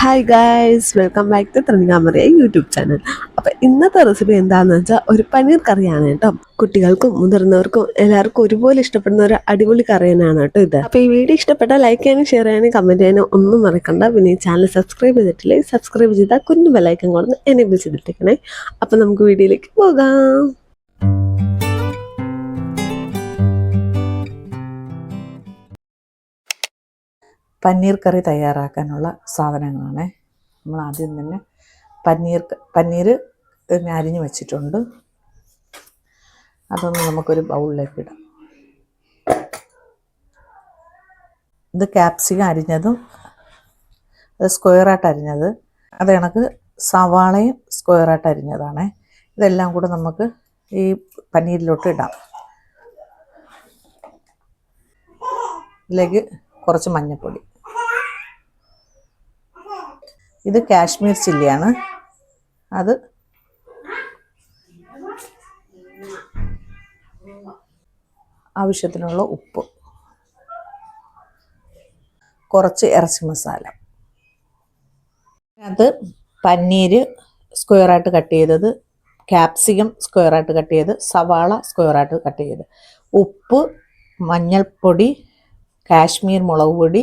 Hi guys welcome back to തൃണികാമറിയ YouTube channel അപ്പം ഇന്നത്തെ recipe എന്താണെന്ന് വെച്ചാൽ ഒരു പനീർ കറിയാണ് കേട്ടോ. കുട്ടികൾക്കും മുതിർന്നവർക്കും എല്ലാവർക്കും ഒരുപോലെ ഇഷ്ടപ്പെടുന്ന ഒരു അടിപൊളി കറി തന്നെയാണ് കേട്ടോ ഇത്. അപ്പോൾ ഈ വീഡിയോ ഇഷ്ടപ്പെട്ടാൽ ലൈക്ക് ചെയ്യാനും ഷെയർ ചെയ്യാനും കമന്റ് ചെയ്യാനും ഒന്നും മറക്കണ്ട. പിന്നെ ഈ ചാനൽ സബ്സ്ക്രൈബ് ചെയ്തിട്ടില്ലേ സബ്സ്ക്രൈബ് ചെയ്താൽ കുഞ്ഞു ബെലൈക്കൻ കൊടുന്ന് എനേബിൾ ചെയ്തിട്ടേക്കണേ. അപ്പം നമുക്ക് വീഡിയോയിലേക്ക് പോകാം. പന്നീർ കറി തയ്യാറാക്കാനുള്ള സാധനങ്ങളാണ്. നമ്മൾ ആദ്യം തന്നെ പനീർ പിന്നെ അരിഞ്ഞു വെച്ചിട്ടുണ്ട്. അതൊന്ന് നമുക്കൊരു ബൗളിലേക്ക് ഇടാം. ഇത് ക്യാപ്സിക്കം അരിഞ്ഞതും അത് സ്ക്വയറായിട്ട് അരിഞ്ഞത് അത് കണക്ക് സവാളയും സ്ക്വയറായിട്ട് അരിഞ്ഞതാണ്. ഇതെല്ലാം കൂടെ നമുക്ക് ഈ പനീരിലോട്ട് ഇടാം. ഇതിലേക്ക് കുറച്ച് മഞ്ഞൾപ്പൊടി ഇത് കാശ്മീർ ചില്ലിയാണ്. അത് ആവശ്യത്തിനുള്ള ഉപ്പ്. കുറച്ച് ഇറച്ചി മസാല. അത് പന്നീര് സ്ക്വയറായിട്ട് കട്ട് ചെയ്തത് ക്യാപ്സിക്കം സ്ക്വയറായിട്ട് കട്ട് ചെയ്ത് സവാള സ്ക്വയറായിട്ട് കട്ട് ചെയ്ത്. ഉപ്പ് മഞ്ഞൾപ്പൊടി കാശ്മീർ മുളക് പൊടി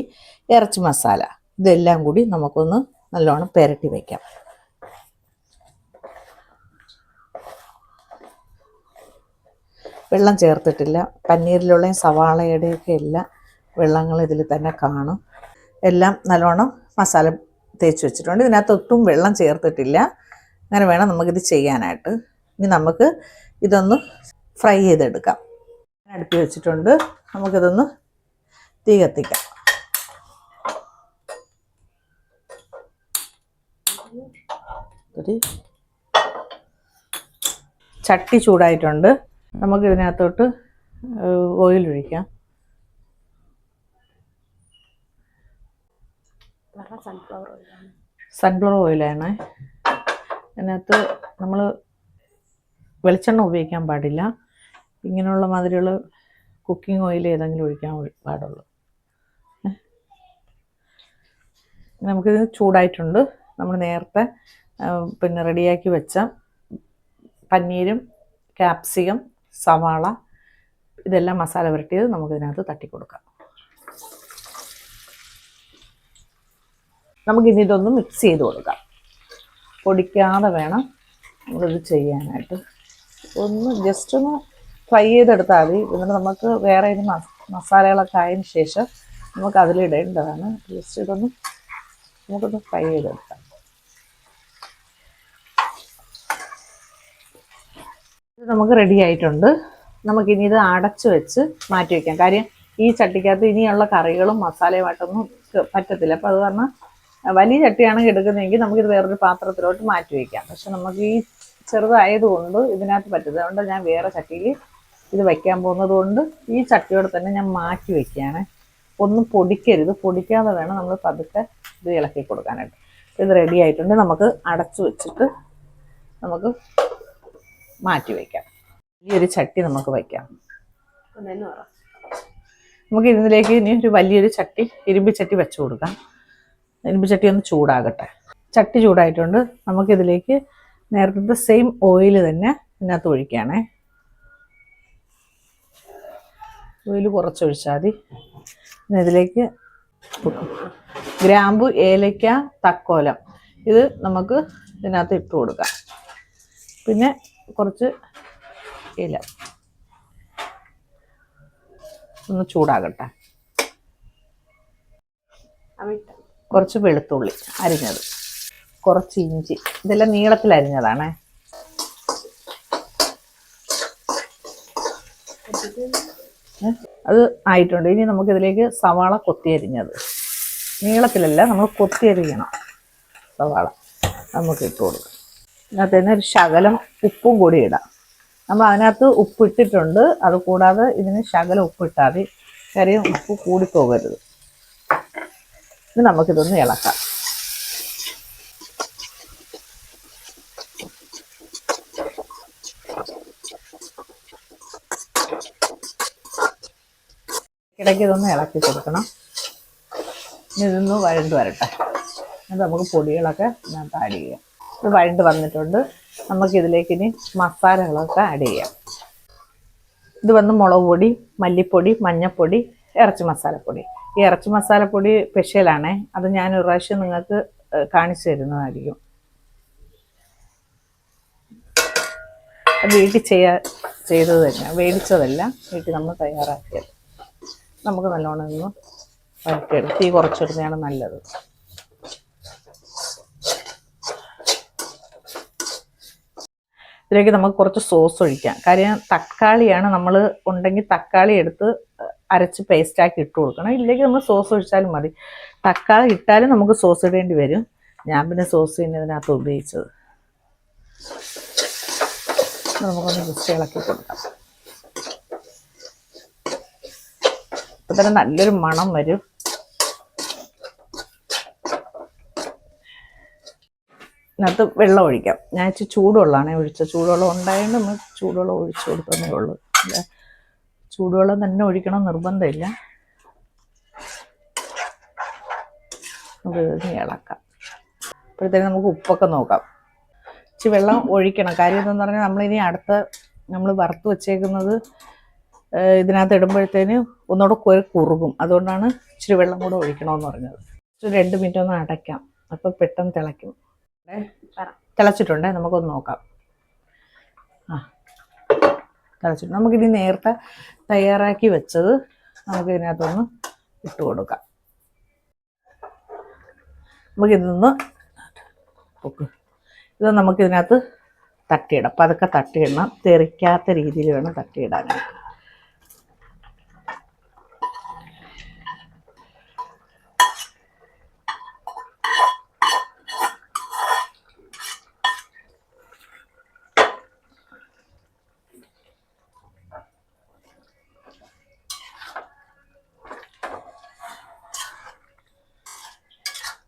ഇറച്ചി മസാല. ഇതെല്ലാം കൂടി നമുക്കൊന്ന് നല്ലോണം പെരട്ടി വയ്ക്കാം വെള്ളം ചേർത്തിട്ടില്ല. പന്നീരിലുള്ളയും സവാളയുടെയൊക്കെ എല്ലാ വെള്ളങ്ങൾ ഇതിൽ തന്നെ കാണും. എല്ലാം നല്ലോണം മസാല തേച്ച് വെച്ചിട്ടുണ്ട്. ഇതിനകത്ത് ഒട്ടും വെള്ളം ചേർത്തിട്ടില്ല. അങ്ങനെ വേണം നമുക്കിത് ചെയ്യാനായിട്ട്. ഇനി നമുക്ക് ഇതൊന്ന് ഫ്രൈ ചെയ്തെടുക്കാം. അടുപ്പി വെച്ചിട്ടുണ്ട്. നമുക്കിതൊന്ന് തീ കത്തിക്കാം. ഒരു ചട്ടി ചൂടായിട്ടുണ്ട്. നമുക്ക് ഇതിനകത്തോട്ട് ഓയിൽ ഒഴിക്കാം. സൺഫ്ലവർ ഓയിലാണ് അതിനകത്ത് നമ്മൾ വെളിച്ചെണ്ണ ഉപയോഗിക്കാൻ പാടില്ല. ഇങ്ങനെയുള്ള മാതിരിയുള്ള കുക്കിംഗ് ഓയിൽ ഏതെങ്കിലും ഒഴിക്കാൻ പാടുള്ളൂ. നമുക്കിത് ചൂടായിട്ടുണ്ട്. നമ്മൾ നേരത്തെ പിന്നെ റെഡിയാക്കി വെച്ച പനീരും ക്യാപ്സികം സവാള ഇതെല്ലാം മസാല പുരട്ടിയത് നമുക്കിതിനകത്ത് തട്ടിക്കൊടുക്കാം. നമുക്കിനി ഇതൊന്ന് മിക്സ് ചെയ്ത് കൊടുക്കാം. പൊടിക്കാതെ വേണം നമ്മളിത് ചെയ്യാനായിട്ട്. ഒന്ന് ജസ്റ്റ് ഒന്ന് ഫ്രൈ ചെയ്തെടുത്താൽ മതി. എന്നിട്ട് നമുക്ക് വേറെ ഇത് മസാലകളൊക്കെ ആയതിന് ശേഷം നമുക്ക് അതിലിടേണ്ടതാണ് ജസ്റ്റ് ഇതൊന്ന് നമുക്കൊന്ന് ഫ്രൈ ചെയ്തെടുക്കാം. ഇത് നമുക്ക് റെഡി ആയിട്ടുണ്ട്. നമുക്കിനി ഇത് അടച്ചു വെച്ച് മാറ്റി വയ്ക്കാം കാര്യം ഈ ചട്ടിക്കകത്ത് ഇനിയുള്ള കറികളും മസാലയുമായിട്ടൊന്നും പറ്റത്തില്ല. അപ്പോൾ അത് കാരണം വലിയ ചട്ടിയാണെങ്കിൽ എടുക്കുന്നതെങ്കിൽ നമുക്കിത് വേറൊരു പാത്രത്തിലോട്ട് മാറ്റി വയ്ക്കാം പക്ഷെ നമുക്ക് ഈ ചെറുതായതുകൊണ്ട് ഇതിനകത്ത് പറ്റത്തില്ല. അതുകൊണ്ട് ഞാൻ വേറെ ചട്ടിയിൽ ഇത് വയ്ക്കാൻ പോകുന്നത് കൊണ്ട് ഈ ചട്ടിയോടെ തന്നെ ഞാൻ മാറ്റി വയ്ക്കുകയാണ് ഒന്നും പൊടിക്കരുത്. പൊടിക്കാതെ വേണം നമ്മൾ പതുക്കെ ഇത് ഇളക്കി കൊടുക്കാനായിട്ട്. ഇത് റെഡി ആയിട്ടുണ്ട്. നമുക്ക് അടച്ചു വെച്ചിട്ട് നമുക്ക് മാറ്റി വയ്ക്കാം ഈ ഒരു ചട്ടി നമുക്ക് വയ്ക്കാം നമുക്ക് ഇതിലേക്ക് ഇനി ഒരു വലിയൊരു ചട്ടി ഇരുമ്പ് ചട്ടി വെച്ചു കൊടുക്കാം. ഇരുമ്പ് ചട്ടി ഒന്ന് ചൂടാകട്ടെ. ചട്ടി ചൂടായിട്ടുണ്ട്. നമുക്കിതിലേക്ക് നേരത്തെ സെയിം ഓയിൽ തന്നെ ഇതിനകത്ത് ഒഴിക്കുകയാണേ ഓയിൽ കുറച്ചൊഴിച്ചാൽ മതി. പിന്നെ ഇതിലേക്ക് ഗ്രാമ്പു ഏലയ്ക്ക തക്കോലം. ഇത് നമുക്ക് ഇതിനകത്ത് ഇട്ട് കൊടുക്കാം. പിന്നെ കുറച്ച് ഇല. ഒന്ന് ചൂടാകട്ടെ. കുറച്ച് വെളുത്തുള്ളി അരിഞ്ഞത്. കുറച്ച് ഇഞ്ചി. ഇതെല്ലാം നീളത്തിൽ അരിഞ്ഞതാണേ? അത് ആയിട്ടുണ്ട്. ഇനി നമുക്കിതിലേക്ക് സവാള കൊത്തി അരിഞ്ഞത്. നീളത്തിലല്ല നമ്മൾ കൊത്തി അരിയണം സവാള. നമുക്ക് ഇട്ട് കൊടുക്കാം. അതിനകത്ത് തന്നെ ഒരു ശകലം ഉപ്പും കൂടി ഇടാം. നമ്മൾ അതിനകത്ത് ഉപ്പിട്ടിട്ടുണ്ട്. അത് കൂടാതെ ഇതിന് ശകലം ഉപ്പ് ഇട്ടാൽ മതി കാര്യം ഉപ്പ് കൂടിപ്പോകരുത് ഇത് നമുക്കിതൊന്ന് ഇളക്കാം. ഇടയ്ക്ക് ഇതൊന്ന് ഇളക്കി കൊടുക്കണം. ഇനി ഇതൊന്ന് വഴണ്ട് വരട്ടെ. എന്നിട്ട് നമുക്ക് പൊടികളൊക്കെ ഞാൻ ആഡ് ചെയ്യാം. വഴണ്ട് വന്നിട്ടുണ്ട്. നമുക്ക് ഇതിലേക്ക് ഇനി മസാലകളൊക്കെ ആഡ് ചെയ്യാം. ഇത് വന്ന് മുളക് പൊടി മല്ലിപ്പൊടി മഞ്ഞൾപ്പൊടി ഇറച്ചി മസാലപ്പൊടി. ഈ ഇറച്ചി മസാലപ്പൊടി സ്പെഷ്യലാണേ. അത് ഞാൻ ഒരു പ്രാവശ്യം നിങ്ങൾക്ക് കാണിച്ചു തരുന്നതായിരിക്കും. അത് വീട്ടിൽ ചെയ്യാ ചെയ്തത് തന്നെ മേടിച്ചതല്ല വീട്ടിൽ നമ്മൾ തയ്യാറാക്കിയത്. നമുക്ക് നല്ലോണം ഒന്ന് വരട്ടിയെടുത്ത് തീ കുറച്ചിടുന്നതാണ് നല്ലത്. ഇതിലേക്ക് നമുക്ക് കുറച്ച് സോസ് ഒഴിക്കാം. കാര്യം തക്കാളിയാണ് നമ്മൾ ഉണ്ടെങ്കിൽ തക്കാളി എടുത്ത് അരച്ച് പേസ്റ്റാക്കി ഇട്ട് കൊടുക്കണം. ഇല്ലെങ്കിൽ നമ്മൾ സോസ് ഒഴിച്ചാലും മതി. തക്കാളി ഇട്ടാലും നമുക്ക് സോസ് ഇടേണ്ടി വരും. ഞാൻ പിന്നെ സോസ് തന്നെ ഇതിനകത്ത് ഉപയോഗിച്ചത്. നമുക്കൊന്ന് ജസ്റ്റ് ഇളക്കി കൊടുക്കാം. അപ്പം തന്നെ നല്ലൊരു മണം വരും. ഇതിനകത്ത് വെള്ളം ഒഴിക്കാം. ഞാൻ ഇച്ചിരി ചൂടുവെള്ളമാണ് ഒഴിച്ചത്. ചൂടുവെള്ളം ഉണ്ടായതുകൊണ്ട് നമ്മൾ ചൂടുവെള്ളം ഒഴിച്ചു കൊടുത്തതേ ഉള്ളൂ. അല്ല ചൂടുവെള്ളം തന്നെ ഒഴിക്കണം നിർബന്ധമില്ല. നമുക്ക് ഇളക്കാം. അപ്പോഴത്തേക്ക് നമുക്ക് ഉപ്പൊക്കെ നോക്കാം. ഇച്ചിരി വെള്ളം ഒഴിക്കണം. കാര്യം എന്തെന്ന് പറഞ്ഞാൽ നമ്മളിനി അടുത്ത നമ്മൾ വറുത്ത് വെച്ചേക്കുന്നത് ഇതിനകത്ത് ഇടുമ്പോഴത്തേന് ഒന്നുകൂടെ കുറെ കുറുകും. അതുകൊണ്ടാണ് ഇച്ചിരി വെള്ളം കൂടെ ഒഴിക്കണമെന്ന് പറഞ്ഞത്. രണ്ട് മിനിറ്റ് ഒന്ന് അടയ്ക്കാം. അപ്പോൾ പെട്ടെന്ന് തിളയ്ക്കും. തിളച്ചിട്ടുണ്ടേ നമുക്കൊന്ന് നോക്കാം. ആ തിളച്ചിട്ടുണ്ട്. നമുക്കിനി നേരത്തെ തയ്യാറാക്കി വെച്ചത് നമുക്ക് ഇതിനകത്തൊന്ന് ഇട്ട് കൊടുക്കാം. നമുക്കിതൊന്ന് പൊക്ക്. ഇത് നമുക്കിതിനകത്ത് തട്ടിയിടാം. പതുക്കെ തട്ടിയിടണം. തെറിക്കാത്ത രീതിയിൽ വേണം തട്ടിയിടാനായിട്ട്.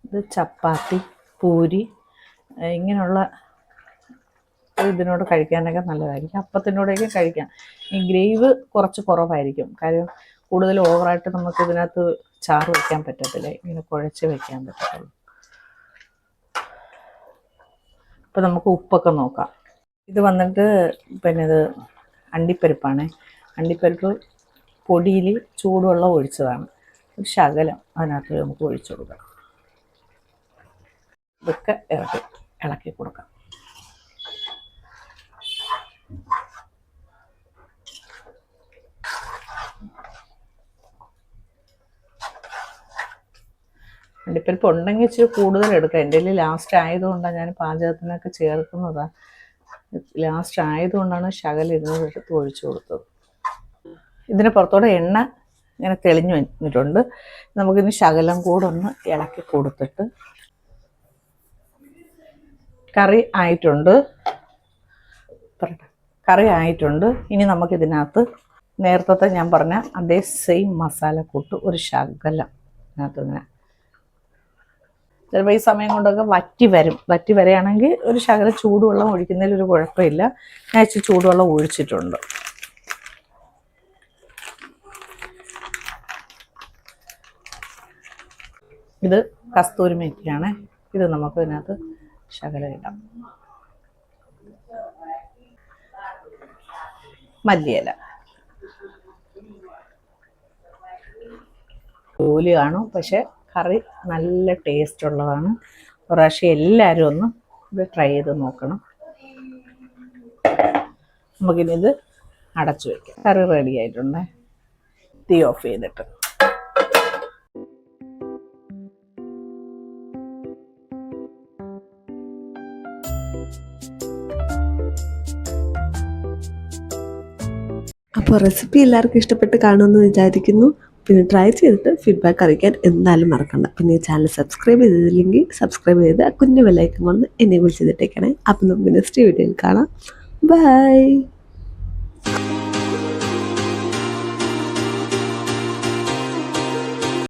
ഇത് ചപ്പാത്തി പൂരി ഇങ്ങനെയുള്ള ഇതിനോട് കഴിക്കാനൊക്കെ നല്ലതായിരിക്കും. അപ്പത്തിനോടൊക്കെ കഴിക്കാം. ഈ ഗ്രേവ് കുറച്ച് കുറവായിരിക്കും. കാര്യം കൂടുതൽ ഓവറായിട്ട് നമുക്ക് ഇതിനകത്ത് ചാറ് വയ്ക്കാൻ പറ്റത്തില്ല. ഇങ്ങനെ കുഴച്ച് വയ്ക്കാൻ പറ്റത്തുള്ളൂ. അപ്പോൾ നമുക്ക് ഉപ്പൊക്കെ നോക്കാം. ഇത് വന്നിട്ട് പിന്നെ ഇത് അണ്ടിപ്പരിപ്പാണ്. അണ്ടിപ്പരിപ്പ് പൊടിയിൽ ചൂടുവെള്ളം ഒഴിച്ചതാണ്. ഒരു ശകലം അതിനകത്ത് നമുക്ക് ഒഴിച്ചു കൊടുക്കാം. ഇതൊക്കെ ഇറക്കി ഇളക്കി കൊടുക്കാം. അണ്ടിപ്പരിപ്പ് ഉണ്ടെങ്കിൽ ഇച്ചിരി കൂടുതൽ എടുക്കാം. എന്റെ ലാസ്റ്റ് ആയതുകൊണ്ടാണ് ഞാൻ പാചകത്തിനൊക്കെ ചേർക്കുന്നതാണ് ലാസ്റ്റ് ആയതുകൊണ്ടാണ് ശകലം ഇരുന്ന് എടുത്ത് ഒഴിച്ചു കൊടുത്തത്. ഇതിന് പുറത്തോടെ എണ്ണ ഇങ്ങനെ തെളിഞ്ഞു വന്നിട്ടുണ്ട്. നമുക്കിനി ശകലം കൂടെ ഒന്ന് ഇളക്കി കൊടുത്തിട്ട് കറി ആയിട്ടുണ്ട്. കറി ആയിട്ടുണ്ട്. ഇനി നമുക്കിതിനകത്ത് നേരത്തെ ഞാൻ പറഞ്ഞ അതേ സെയിം മസാല കൂട്ട് ഒരു ശകലം ഇതിനകത്ത് ഇങ്ങനെ. ചിലപ്പോൾ ഈ സമയം കൊണ്ടൊക്കെ വറ്റി വരും. വറ്റി വരികയാണെങ്കിൽ ഒരു ശകലം ചൂടുവെള്ളം ഒഴിക്കുന്നതിൽ ഒരു കുഴപ്പമില്ല. ഞാൻ ഇച്ചിരി ചൂടുവെള്ളം ഒഴിച്ചിട്ടുണ്ട്. ഇത് കസ്തൂരി മേക്കിയാണ് ഇത് നമുക്ക് ഇതിനകത്ത് ശകലം ഇടാം മല്ലിയില ജോലി പക്ഷെ കറി നല്ല ടേസ്റ്റ് ഉള്ളതാണ്. പ്രാവശ്യം എല്ലാവരും ഒന്ന് ഇത് ട്രൈ ചെയ്ത് നോക്കണം. നമുക്കിനി ഇത് അടച്ചു വയ്ക്കാം കറി റെഡി ആയിട്ടുണ്ട്? തീ ഓഫ് ചെയ്തിട്ട്. അപ്പോൾ റെസിപ്പി എല്ലാവർക്കും ഇഷ്ടപ്പെട്ട് കാണുമെന്ന് വിചാരിക്കുന്നു. പിന്നെ ട്രൈ ചെയ്തിട്ട് ഫീഡ്ബാക്ക് അറിയിക്കാൻ എന്തായാലും മറക്കണ്ട. പിന്നെ ചാനൽ സബ്സ്ക്രൈബ് ചെയ്തില്ലെങ്കിൽ സബ്സ്ക്രൈബ് ചെയ്ത് ആ കുഞ്ഞു ബെല്ലൈക്കൺ കൊണ്ട് എന്നെ വിളിച്ചിട്ടേക്കണേ അപ്പം നമുക്ക് നെക്സ്റ്റ് വീഡിയോയിൽ കാണാം. ബൈ